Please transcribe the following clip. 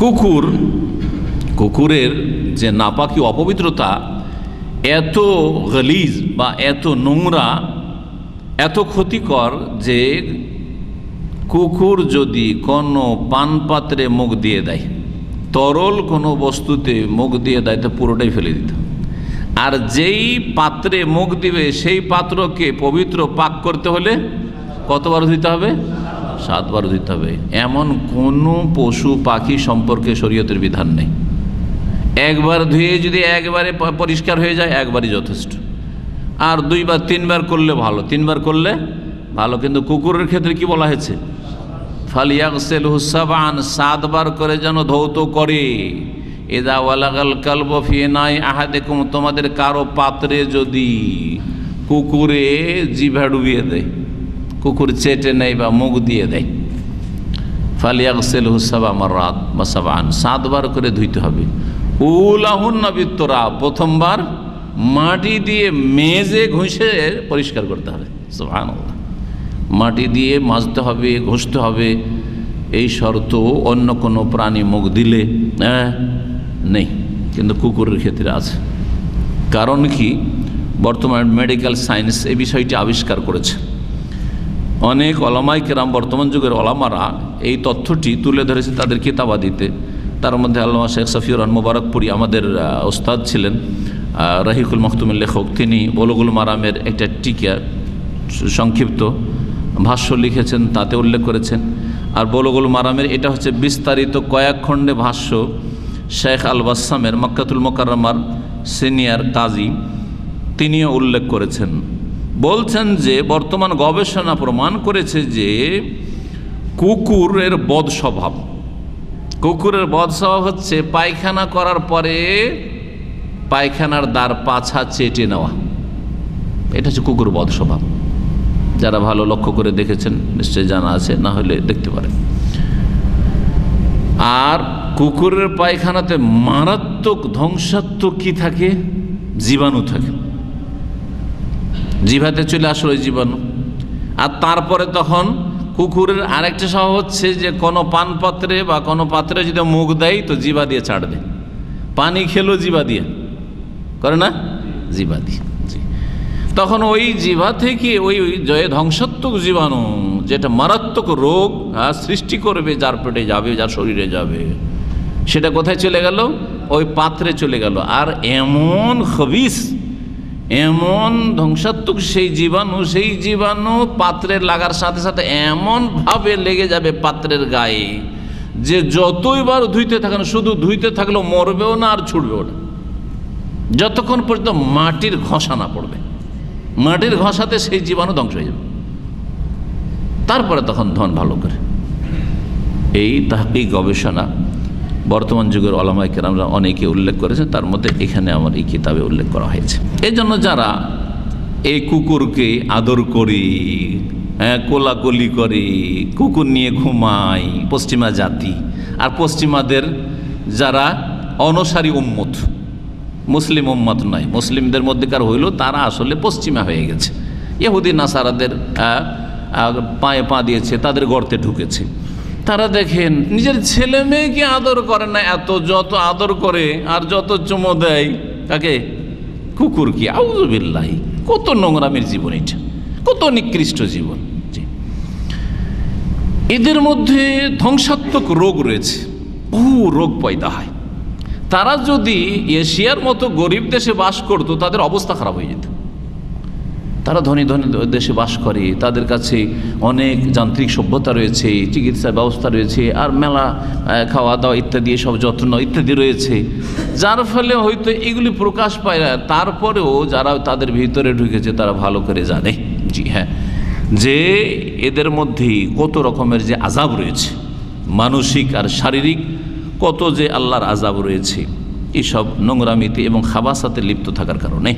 কুকুর, কুকুরের যে নাপাকি অপবিত্রতা, এত গলিজ বা এত নোংরা, এত ক্ষতিকর যে কুকুর যদি কোনো পান পাত্রে মুখ দিয়ে দেয়, তরল কোনো বস্তুতে মুখ দিয়ে দেয়, তো পুরোটাই ফেলে দিত। আর যেই পাত্রে মুখ দিবে, সেই পাত্রকে পবিত্র পাক করতে হলে কতবার ধুইতে হবে? সাতবার ধুইতে হবে। এমন কোনো পশু পাখি সম্পর্কে শরীয়তের বিধান নেই। একবার ধুয়ে যদি একবারে পরিষ্কার হয়ে যায়, একবারই যথেষ্ট। আর দুইবার, তিনবার করলে ভালো। তিনবার করলে ভালো। কিন্তু কুকুরের ক্ষেত্রে কি বলা হয়েছে? ফালিয়াকসেল হুসাবান সাতবার করে যেন ধৌত করে। এদা ওয়ালাগাল কালব ফিনাই আহাদেকুম, তোমাদের কারও পাত্রে যদি কুকুরে জিভা ডুবিয়ে দেয় কুকুর চেটে নেয় বা মুখ দিয়ে দেয়। ফালিয়াকসেল হুসাবা আমার রাত বা সাবান সাতবার করে ধুইতে হবে। উলাহুন নবিত্তরা প্রথমবার মাটি দিয়ে মেজে ঘষে পরিষ্কার করতে হবে। মাটি দিয়ে মাজতে হবে ঘষতে হবে। এই শর্ত অন্য কোনো প্রাণী মুখ দিলে হ্যাঁ, নেই। কিন্তু কুকুরের ক্ষেত্রে আছে। কারণ কি? বর্তমান মেডিকেল সায়েন্স এই বিষয়টি আবিষ্কার করেছে। অনেক অলামাই কেরাম বর্তমান যুগের অলামারা এই তথ্যটি তুলে ধরেছে তাদের কিতাবাদিতে। তার মধ্যে আল্লামা শেখ সফিউর রহমান মোবারকপুরি আমাদের ওস্তাদ ছিলেন। রাহিকুল মখতুমের লেখক। তিনি বলগুল মারামের একটা টিকা, সংক্ষিপ্ত ভাষ্য লিখেছেন, তাতে উল্লেখ করেছেন। আর বলগুল মারামের এটা হচ্ছে বিস্তারিত কয়েক খণ্ডে ভাষ্য শেখ আল বাসামের মক্কাতুল মোকাররমার সিনিয়র কাজী। তিনিও উল্লেখ করেছেন। বলছেন যে, বর্তমান গবেষণা প্রমাণ করেছে যে, কুকুরের বদ স্বভাব কুকুরের বদ স্বভাব হচ্ছে পায়খানা করার পরে পায়খানার দ্বার পাছা চেটে নেওয়া। এটা হচ্ছে কুকুর বদ স্বভাব যারা ভালো লক্ষ্য করে দেখেছেন, নিশ্চয়ই জানা আছে, না হলে দেখতে পারেন। আর কুকুরের পায়খানাতে মারাত্মক ধ্বংসাত্মক কি থাকে? জীবাণু থাকে। জিভাতে চলে আসলো ওই জীবাণু। আর তারপরে তখন কুকুরের আরেকটা স্বভাব হচ্ছে যে কোনো পানপাত্রে বা কোনো পাত্রে যদি মুখ দেয় তো জিবা দিয়ে ছাড় দেয়। পানি খেলো জিবা দিয়ে। করে না? জিবা দিয়ে তখন ওই জিভা থেকে ওই ওই জয়ে ধ্বংসাত্মক জীবাণু যেটা মারাত্মক রোগ হ্যাঁ, সৃষ্টি করবে যার পেটে যাবে যার শরীরে যাবে সেটা কোথায় চলে গেল? ওই পাত্রে চলে গেল। আর এমন খবিস এমন ধ্বংসাত্মক সেই জীবাণু সেই জীবাণু পাত্রের লাগার সাথে সাথে এমনভাবে লেগে যাবে পাত্রের গায়ে যে যতই বার ধুইতে থাকেন, শুধু ধুইতে থাকলেও মরবেও না আর ছুটবেও না। যতক্ষণ পর্যন্ত মাটির ঘষা না পড়বে, মাটির ঘষাতে সেই জীবাণু ধ্বংস হয়ে যাবে। তারপরে তখন ধন ভালো করে। এই তাহকিক গবেষণা বর্তমান যুগের অলামাই কেরামরা অনেকে উল্লেখ করেছে, তার মধ্যে এখানে আমার এই কিতাবে উল্লেখ করা হয়েছে। এই জন্য যারা এই কুকুরকে আদর করি হ্যাঁ কোলাকলি করে, কুকুর নিয়ে ঘুমাই, পশ্চিমা জাতি, আর পশ্চিমাদের যারা অনসারী উম্মত, মুসলিম উম্মত নয়, মুসলিমদের মধ্যেকার হইল, তারা আসলে পশ্চিমা হয়ে গেছে। ইহুদি, নাসারাদের পায়ে পা দিয়েছে, তাদের গর্তে ঢুকেছে। তারা দেখেন, নিজের ছেলে মেয়েকে আদর করে না এত, যত আদর করে আর যত চুমো দেয়, কাকে? কুকুর কি? আউজবিল্লাহি কত নোংরামের জীবন এটা, কত নিকৃষ্ট জীবন। এদের মধ্যে ধ্বংসাত্মক রোগ রয়েছে, বহু রোগ পয়দা হয়। তারা যদি এশিয়ার মতো গরিব দেশে বাস করতো, তাদের অবস্থা খারাপ হয়ে যেত। তারা ধনী ধনী দেশে বাস করে, তাদের কাছে অনেক যান্ত্রিক সভ্যতা রয়েছে চিকিৎসা ব্যবস্থা রয়েছে, আর মেলা খাওয়া দাওয়া ইত্যাদি সব যত্ন ইত্যাদি রয়েছে। যার ফলে হয়তো এগুলি প্রকাশ পায় না, তারপরেও যারা তাদের ভিতরে ঢুকেছে, তারা ভালো করে জানে। জি হ্যাঁ। যে এদের মধ্যে কত রকমের যে আজাব রয়েছে, মানসিক আর শারীরিক, কত যে আল্লাহর আজাব রয়েছে এইসব নোংরামিতে এবং খাবাসাতে লিপ্ত থাকার কারণে।